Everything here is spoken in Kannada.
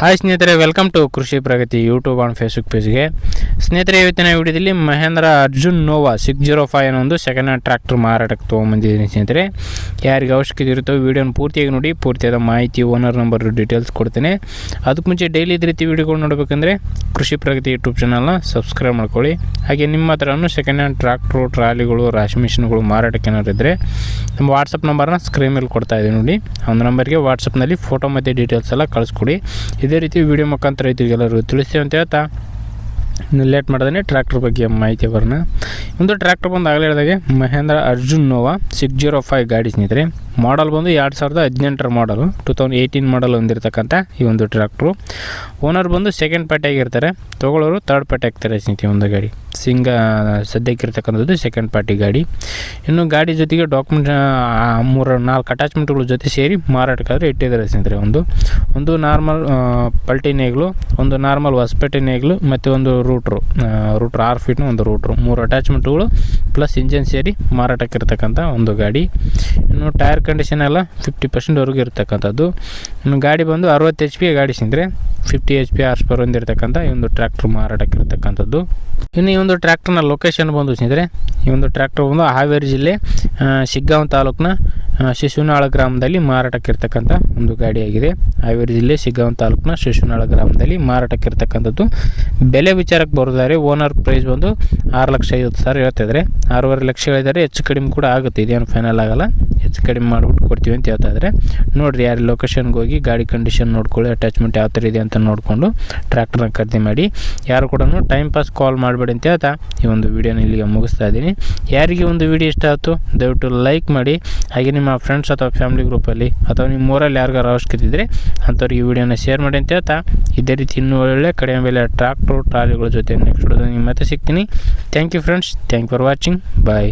ಹಾಯ್ ಸ್ನೇಹಿತರೆ welcome to Krishi Pragati YouTube and Facebook ಪೇಜ್ಗೆ ಸ್ನೇಹಿತರೆ, ಇವತ್ತಿನ ವಿಡಿಯೋದಲ್ಲಿ Mahindra Arjun Novo six zero five ಅನ್ನೋ ಒಂದು ಸೆಕೆಂಡ್ ಹ್ಯಾಂಡ್ ಟ್ರ್ಯಾಕ್ಟರ್ ಮಾರಾಟಕ್ಕೆ ತೊಗೊಂಬಂದಿದ್ದೀನಿ ಸ್ನೇಹಿತರೆ. ಯಾರಿಗೆ ಅವಶ್ಯಕತೆ ಇರುತ್ತೋ ವೀಡಿಯೋನ ಪೂರ್ತಿಯಾಗಿ ನೋಡಿ, ಪೂರ್ತಿಯಾದ ಮಾಹಿತಿ ಓನರ್ ನಂಬರ್ ಡೀಟೇಲ್ಸ್ ಕೊಡ್ತೇನೆ. ಅದಕ್ಕೆ ಮುಂಚೆ ಡೈಲಿ ಇದೇ ರೀತಿ ವೀಡಿಯೋಗಳು ನೋಡಬೇಕಂದ್ರೆ ಕೃಷಿ ಪ್ರಗತಿ ಯೂಟ್ಯೂಬ್ ಚಾನಲ್ನ ಸಬ್ಸ್ಕ್ರೈಬ್ ಮಾಡ್ಕೊಳ್ಳಿ. ಹಾಗೆ ನಿಮ್ಮ ಹತ್ರನೂ ಸೆಕೆಂಡ್ ಹ್ಯಾಂಡ್ ಟ್ರ್ಯಾಕ್ಟ್ರು ಟ್ರಾಲಿಗಳು ರಾಶಿ ಮಿಷಿನ್ಗಳು ಮಾರಾಟಕ್ಕೆ ಏನಾದ್ರು ಇದ್ದರೆ ನಮ್ಮ ವಾಟ್ಸಪ್ ನಂಬರ್ನ ಸ್ಕ್ರೀನ್ ಮೇಲೆ ಕೊಡ್ತಾ ಇದ್ದೀನಿ ನೋಡಿ. ಒಂದು ನಂಬರ್ಗೆ ವಾಟ್ಸಪ್ನಲ್ಲಿ ಫೋಟೋ ಮತ್ತು ಡೀಟೇಲ್ಸ್ ಎಲ್ಲ ಕಳಿಸ್ಕೊಡಿ. ಇದೇ ರೀತಿ ವಿಡಿಯೋ ಮುಖಾಂತರ ರೈತರಿಗೆಲ್ಲರೂ ತಿಳಿಸ್ತೀವಿ ಅಂತ ಹೇಳ್ತಾ ಲೇಟ್ ಮಾಡ್ದೇ ಟ್ರ್ಯಾಕ್ಟರ್ ಬಗ್ಗೆ ಮಾಹಿತಿ ಬರೋಣ. ಒಂದು ಟ್ರ್ಯಾಕ್ಟರ್ ಬಂದು ಆಗಲೇ ಹೇಳಿದಾಗೆ Mahindra Arjun Novo six zero five ಗಾಡಿ ಸ್ನೇಹಿತರೆ. ಮಾಡಲ್ ಬಂದು ಎರಡು ಸಾವಿರದ ಹದಿನೆಂಟರ ಮಾಡಲು ಟು ತೌಸಂಡ್ ಏಯ್ಟೀನ್ ಮಾಡಲ್ ಹೊಂದಿರತಕ್ಕಂಥ ಈ ಒಂದು ಟ್ರ್ಯಾಕ್ಟ್ರು ಓನರ್ ಬಂದು ಸೆಕೆಂಡ್ ಪಾರ್ಟಿಯಾಗಿರ್ತಾರೆ ತೊಗೊಳ್ಳೋರು ತರ್ಡ್ ಪಾರ್ಟಿ ಆಗ್ತಾರೆ ಸ್ನೇಹಿತರೆ ಒಂದು ಗಾಡಿ. ಸಿಂಗ ಸದ್ಯಕ್ಕೆ ಇರ್ತಕ್ಕಂಥದ್ದು ಸೆಕೆಂಡ್ ಪಾರ್ಟಿ ಗಾಡಿ. ಇನ್ನು ಗಾಡಿ ಜೊತೆಗೆ ಡಾಕ್ಯುಮೆಂಟ್ ಮೂರು, ನಾಲ್ಕು ಅಟ್ಯಾಚ್ಮೆಂಟ್ಗಳ ಜೊತೆ ಸೇರಿ ಮಾರಾಟಕ್ಕಾದರೆ ಇಟ್ಟಿದ್ದಾರೆ ಸ್ನೇಹಿತರೆ ಒಂದು. ಒಂದು ನಾರ್ಮಲ್ ಪಲ್ಟಿ ನೇಗ್ಲು, ಒಂದು ನಾರ್ಮಲ್ ಹೊಸಪೇಟೆ ನೇಗ್ಲು, ಮತ್ತು ಒಂದು ರೂಟ್ರು ರೂಟ್ರು ಆರು ಫೀಟ್ನ ಒಂದು ರೂಟ್ರು ಮೂರು ಅಟ್ಯಾಚ್ಮೆಂಟ್ಗಳು ಪ್ಲಸ್ ಇಂಜನ್ ಸೇರಿ ಮಾರಾಟಕ್ಕೆ ಇರ್ತಕ್ಕಂಥ ಒಂದು ಗಾಡಿ. ಇನ್ನು ಟೈರ್ ಕಂಡೀಷನ್ ಎಲ್ಲ ಫಿಫ್ಟಿ ಪರ್ಸೆಂಟ್ವರೆಗೂ ಇರ್ತಕ್ಕಂಥದ್ದು. ಇನ್ನು ಗಾಡಿ ಬಂದು ಅರವತ್ತು ಎಚ್ ಪಿ ಗಾಡಿ ಸಿಂದರೆ fifty H P horse power ಹೊಂದಿರತಕ್ಕಂಥ ಈ ಒಂದು ಟ್ರ್ಯಾಕ್ಟ್ರ್ ಮಾರಾಟಕ್ಕೆ ಇರ್ತಕ್ಕಂಥದ್ದು ಇನ್ನು ಈ ಒಂದು ಟ್ರ್ಯಾಕ್ಟರ್ನ ಲೊಕೇಶನ್ ಬಂದು ಸಿಂದರೆ ಈ ಒಂದು ಟ್ರ್ಯಾಕ್ಟರ್ ಬಂದು ಹಾವೇರಿ ಜಿಲ್ಲೆ ಶಿಗ್ಗಾಂವ್ ತಾಲೂಕಿನ ಶಿಶುನಾಳ ಗ್ರಾಮದಲ್ಲಿ ಮಾರಾಟಕ್ಕಿರ್ತಕ್ಕಂಥ ಒಂದು ಗಾಡಿಯಾಗಿದೆ. ಹಾವೇರಿ ಜಿಲ್ಲೆ ಸಿಗ್ಗಾಂವ್ ತಾಲೂಕಿನ ಶಿಶುನಾಳ ಗ್ರಾಮದಲ್ಲಿ ಮಾರಾಟಕ್ಕೆ ಇರ್ತಕ್ಕಂಥದ್ದು ಬೆಲೆ ವಿಚಾರಕ್ಕೆ ಬರೋದಾದ್ರೆ ಓನರ್ ಪ್ರೈಸ್ ಬಂದು ಆರು ಲಕ್ಷ ಐವತ್ತು ಸಾವಿರ ಹೇಳ್ತಿದ್ದಾರೆ ಆರೂವರೆ ಲಕ್ಷ ಹೇಳಿದರೆ ಹೆಚ್ಚು ಕಡಿಮೆ ಕೂಡ ಆಗುತ್ತೆ, ಇದೇನು ಫೈನಲ್ ಆಗಲ್ಲ. ಹೆಚ್ಚು ಕಡಿಮೆ ಮಾಡಿಬಿಟ್ಟು ಕೊಡ್ತೀವಿ ಅಂತ ಹೇಳ್ತಾ ಇದ್ದಾರೆ ನೋಡಿರಿ ಯಾರು ಲೊಕೇಶನ್ಗೆ ಹೋಗಿ ಗಾಡಿ ಕಂಡೀಷನ್ ನೋಡ್ಕೊಳ್ಳಿ ಅಟ್ಯಾಚ್ಮೆಂಟ್ ಯಾವ ಥರ ಇದೆ ಅಂತ ನೋಡಿಕೊಂಡು ಟ್ರ್ಯಾಕ್ಟರ್ನ ಖರೀದಿ ಮಾಡಿ. ಯಾರು ಕೂಡ ಟೈಮ್ ಪಾಸ್ ಕಾಲ್ ಮಾಡಬೇಡಿ ಅಂತ ಹೇಳ್ತಾ ಈ ಒಂದು ವಿಡಿಯೋನ ಇಲ್ಲಿಗೆ ಮುಗಿಸ್ತಾ ಇದ್ದೀನಿ. ಯಾರಿಗೆ ಒಂದು ವಿಡಿಯೋ ಇಷ್ಟ ಆಯಿತು ದಯವಿಟ್ಟು ಲೈಕ್ ಮಾಡಿ ಹಾಗೆ ನಿಮ್ಮ ಫ್ರೆಂಡ್ಸ್ ಅಥವಾ ಫ್ಯಾಮಿಲಿ ಗ್ರೂಪಲ್ಲಿ ಅಥವಾ ನಿಮ್ಮ ಊರಲ್ಲಿ ಯಾರಿಗಾರು ಅವಶ್ಯಕತೆ ಅಂಥವ್ರಿಗೆ ಈ ವಿಡಿಯೋನ ಶೇರ್ ಮಾಡಿ ಅಂತ ಹೇಳ್ತಾ, ಇದೇ ರೀತಿ ಇನ್ನೂ ಒಳ್ಳೆ ಕಡಿಮೆ ಬೆಲೆ ಟ್ರ್ಯಾಕ್ಟ್ರು ಟ್ರಾಲಿಗಳ ಜೊತೆ ನೆಕ್ಸ್ಟ್ ವಿಡಿಯೋದಲ್ಲಿ ನಿಮ್ಮ ಮತ್ತೆ ಸಿಗ್ತೀನಿ. Thank you friends thank for watching bye